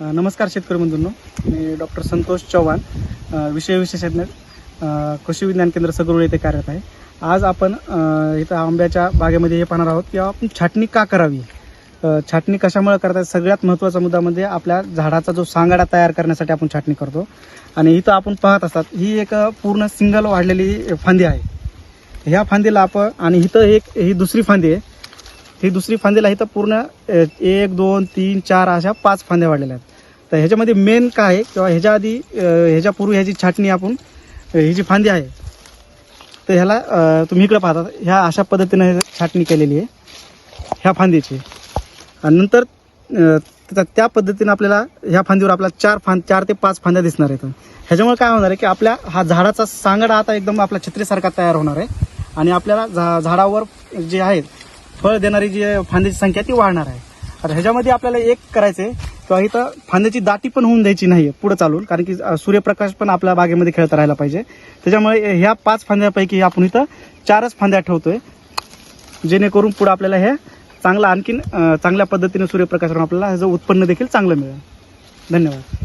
नमस्कार शेतकरी बंधूंनो. मी डॉक्टर संतोष चव्हाण विषय विशेषज्ञ कृषी विज्ञान केंद्र सगरूळ येथे कार्यरत आहे. आज आपण इथं आंब्याच्या बागेमध्ये हे पाहणार आहोत की आपण छाटणी का करावी? छाटणी कशामुळे करतात? सगळ्यात महत्त्वाचा मुद्दा म्हणजे आपल्या झाडाचा जो सांगाडा तयार करण्यासाठी आपण छाटणी करतो. आणि इथं आपण पाहत असतात ही एक पूर्ण सिंगल वाढलेली फांदी आहे. ह्या फांदीला आपण आणि इथं एक ही दुसरी फांदी आहे. ही दुसरी फांदीला तर पूर्ण एक दोन तीन चार अशा पाच फांद्या वाढलेल्या आहेत. तर ह्याच्यामध्ये मेन काय आहे किंवा ह्याच्या आधी ह्याच्यापूर्वी ह्याची छाटणी आपण ही जी फांदी आहे तर ह्याला तुम्ही इकडे पाहता ह्या अशा पद्धतीनं हे छाटणी केलेली आहे ह्या फांदीची. आणि नंतर त्या- त्या पद्धतीनं आपल्याला ह्या फांदीवर आपल्याला चार फांद चार ते पाच फांद्या दिसणार आहेत. ह्याच्यामुळे काय होणार आहे की आपल्या हा झाडाचा सांगडा आता एकदम आपल्या छत्रीसारखा तयार होणार आहे. आणि आपल्याला झा झाडावर जे आहेत फळ देणारी जी फांद्याची संख्या ती वाढणार आहे. आता ह्याच्यामध्ये आपल्याला एक करायचं आहे किंवा इथं फांद्याची दाटी पण होऊन द्यायची नाही आहे पुढे चालून कारण की सूर्यप्रकाश पण आपल्या बागेमध्ये खेळत राहायला पाहिजे. त्याच्यामुळे ह्या पाच फांद्यापैकी आपण इथं चारच फांद्या ठेवतोय जेणेकरून पुढे आपल्याला हे चांगलं आणखीन चांगल्या पद्धतीने सूर्यप्रकाशावर आपल्याला ह्याचं उत्पन्न देखील चांगलं मिळेल. धन्यवाद.